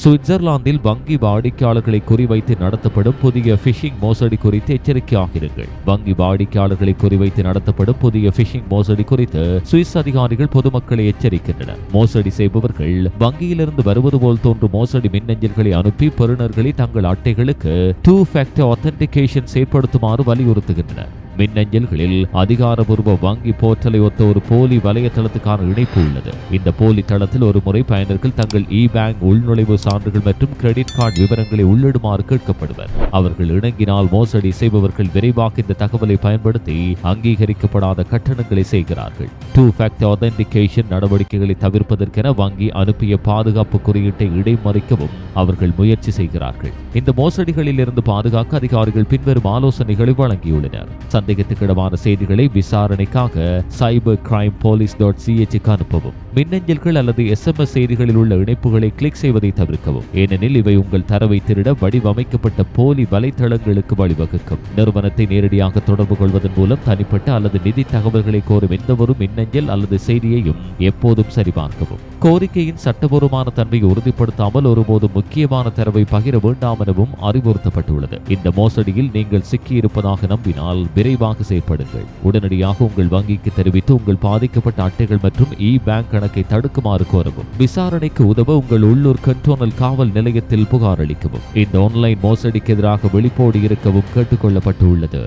சுவிட்சர்லாந்தில் வங்கி வாடிக்கையாளர்களை குறிவைத்து நடத்தப்படும் புதிய ஃபிஷிங் மோசடி குறித்து எச்சரிக்கையாக இருங்கள் வங்கி வாடிக்கையாளர்களை குறிவைத்து நடத்தப்படும் புதிய ஃபிஷிங் மோசடி குறித்து சுவிஸ் அதிகாரிகள் பொதுமக்களை எச்சரிக்கின்றனர். மோசடி செய்பவர்கள் வங்கியிலிருந்து வருவது போல் தோன்றும் மோசடி மின்னஞ்சல்களை அனுப்பி பெறுநர்களை தங்கள் அட்டைகளுக்கு டூ ஃபேக்டர் ஆத்தென்டிகேஷன் செயற்படுத்துமாறு வலியுறுத்துகின்றனர். மின்னஞ்சல்களில் அதிகாரபூர்வ வங்கி போர்ட்டலை ஒத்த ஒரு போலி வலையதளத்துக்கான இணைப்பு உள்ளது. இந்த போலி தளத்தில் ஒரு முறை பயனர்கள் தங்கள் இ பேங்க் உள்நுழைவு சான்றுகள் மற்றும் கிரெடிட் கார்டு விவரங்களை உள்ளிடுமாறு கேட்கப்படுவர். அவர்கள் இணங்கினால் மோசடி செய்பவர்கள் விரைவாக இந்த தகவலை பயன்படுத்தி அங்கீகரிக்கப்படாத கட்டணங்களை செய்கிறார்கள். டூ ஃபேக்டர் ஆத்தென்டிகேஷன் நடவடிக்கைகளை தவிர்ப்பதற்கென வங்கி அனுப்பிய பாதுகாப்பு குறியீட்டை இடைமறிக்கவும் அவர்கள் முயற்சி செய்கிறார்கள். இந்த மோசடிகளில் இருந்து பாதுகாக்க அதிகாரிகள் பின்வரும் ஆலோசனைகளை வழங்கியுள்ளனர். சந்தேகத்துக்கிடமான செய்திகளை விசாரணைக்காக சைபர் கிரைம் போலீஸ் டாட் சிஹெச்சுக்கு அனுப்பவும். மின்னஞ்சல்கள் அல்லது எஸ்எம்எஸ் செய்திகளில் உள்ள இணைப்புகளை கிளிக் செய்வதை தவிர்க்கவும். ஏனெனில் இவை உங்கள் தரவை திருட வடிவமைக்கப்பட்ட போலி வலைதளங்களுக்கு வழிவகுக்கும். நிறுவனத்தை நேரடியாக தொடர்பு கொள்வதன் மூலம் தனிப்பட்ட அல்லது நிதி தகவல்களை கோரும் எந்தவொரு மின்னஞ்சல் அல்லது செய்தியையும் எப்போதும் சரிபார்க்கவும். கோரிக்கையின் சட்டபூர்வமான தன்மையை உறுதிப்படுத்தாமல் ஒருபோதும் முக்கியமான தரவை பகிர வேண்டாம் எனவும் அறிவுறுத்தப்பட்டுள்ளது. இந்த மோசடியில் நீங்கள் சிக்கியிருப்பதாக நம்பினால் விரைவில் விரைவாக செயற்படுங்கள் உடனடியாக உங்கள் வங்கிக்கு தெரிவித்து உங்கள் பாதிக்கப்பட்ட அட்டைகள் மற்றும் இ பேங்க் கணக்கை தடுக்குமாறு கோரவும். விசாரணைக்கு உதவ உங்கள் உள்ளூர் கண்ட்ரோனல் காவல் நிலையத்தில் புகார் அளிக்கவும். இந்த ஆன்லைன் மோசடிக்கு எதிராக வெளிப்போடு இருக்கவும் கேட்டுக்கொள்ளப்பட்டுள்ளது.